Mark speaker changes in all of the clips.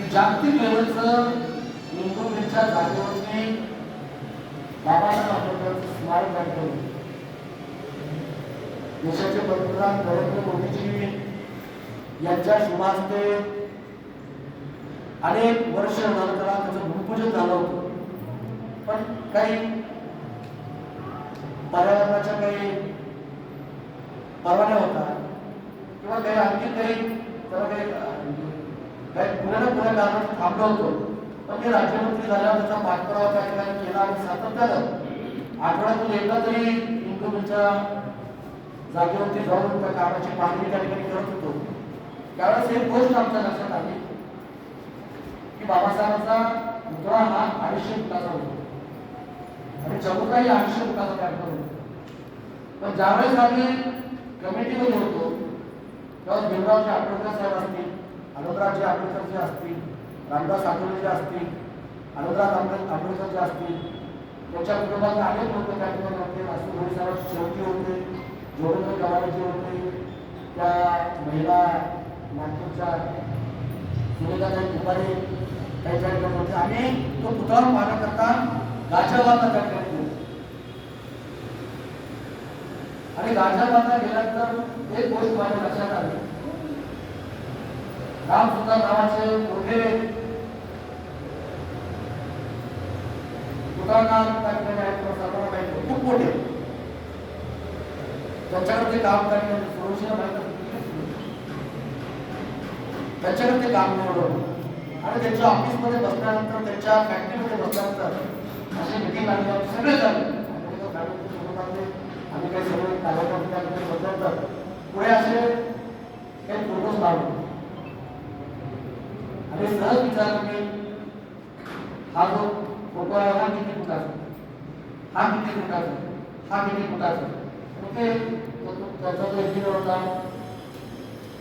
Speaker 1: की जागतिक लेवलचं इंप्रुव्हमेंटच्या जागेवरती बाबासाहेब आंबेडकरांचं स्मारक बांधलं देशाचे पंतप्रधान नरेंद्र मोदीजी यांच्या शुभास्ते अनेक वर्ष झालं नंतर त्याचं भूमिपूजन झालं होतं. पण काही पर्यावरणाच्या काही परवान्या होता. किंवा काही आणखी काही त्याला काही काही पुन्हा ना पुण्या कारणात थांबलं होतो. पण ते राज्यमंत्री झाल्यावर त्याचा पाठपुरावा त्या ठिकाणी केला आणि सातत्यानं आठवड्यातून एकदा तरी इन्कमच्या जागेवरती जाऊन त्या कामाची पाहणी त्या ठिकाणी करत होतो. त्यावेळेस एक गोष्ट आमच्या लक्षात आली की बाबासाहेबांचा पुतळा हा अडीचशे फुटाचा होतो. आणि चबुताही अडीचशे फुटाचा तयार होतो. पण ज्यावेळेस आम्ही कमिटीमध्ये होतो तेव्हा भीमरावजी आठवडकर साहेब असतील अनुरागजी आंबेडकर जे असतील रामदास आठवले जे असतील अनुराग आंबेडकर आंबेडकर जे असतील त्यांच्या कुटुंबातले अनेक लोक त्या ठिकाणी होते. शेवटी होते जोडकर गवारीचे होते. त्या महिला नागपूरच्या सुरेखाताई दुपारी काही त्या ठिकाणी होते. आणि तो पुतळा पाहण्याकरता गाजाबादला त्या ठिकाणी आणि गाजाबादला गेल्यानंतर एक गोष्ट माझ्या लक्षात आली. राम सुद्धा नावाचे मोठे खूप मोठे. त्यांच्याकडे काम करण्यात सुरक्षेला माहीत काम निवडलं आणि त्यांच्या ऑफिसमध्ये बसल्यानंतर त्यांच्या फॅक्टरीमध्ये बसल्यानंतर असे मिटिंग आले. सगळे झाले आणि आम्ही काही सगळे कार्यक्रम त्या बसल्यानंतर पुढे असे काही फोटोज लावले. आणि सहज विचारलं हा जो फोटो आहे हा किती फुटाचा हा किती फुटाचा हा किती फुटाचा ओके त्याचा जो इंजिनियर होता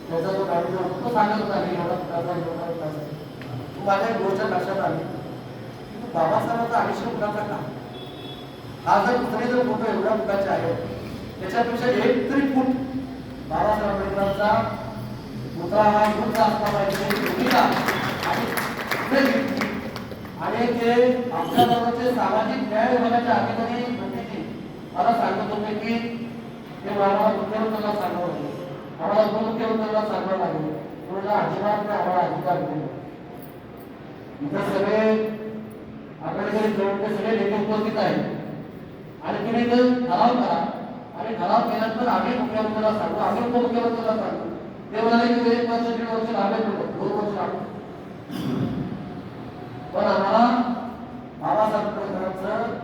Speaker 1: त्याचा जो गाडीचा होता तो सांगत होता की एवढा फुटाचा एवढा फुटाचा तू माझ्या एक गोष्ट लक्षात आली बाबासाहेबांचा अडीचशे फुटाचा का हा जर दुसरे जर फोटो एवढ्या फुटाचे आहे त्याच्यापेक्षा एक तरी फूट बाबासाहेब आंबेडकरांचा पुतळा हा उंच असला पाहिजे. आणि ते आमच्या गावाचे सामाजिक न्याय विभागाचे अधिकारी पंडितजी मला सांगत होते की ते आम्हाला मुख्यमंत्र्यांना सांगावं लागेल. आम्हाला उपमुख्यमंत्र्यांना सांगावं लागेल. तुम्हाला अजिबात नाही आम्हाला अधिकार नाही. इथं सगळे आंबेडकरी जवळचे सगळे नेते उपस्थित आहेत. आणि तुम्ही इथं ठराव करा. आणि ठराव केल्यानंतर आम्ही मुख्यमंत्र्याला सांगू. आम्ही उपमुख्यमंत्र्याला सांगू. ते म्हणाले की एक वर्ष दीड वर्ष लागेल दोन वर्ष लागू पण आम्हाला बाबासाहेब आंबेडकरांचं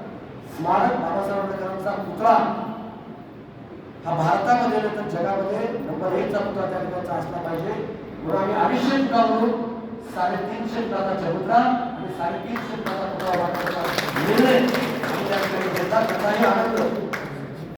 Speaker 1: स्मारक बाबासाहेब आंबेडकरांचा पुतळा हा भारतामध्ये नाही तर जगामध्ये नंबर एकचा पुतळा त्या ठिकाणचा असला पाहिजे. म्हणून आम्ही अडीचशे फुटावरून साडेतीनशे फुटाचा चबुतरा आणि साडेतीनशे फुटाचा पुतळा वाटण्याचा निर्णय आम्ही त्या ठिकाणी घेतला. त्याचाही आनंद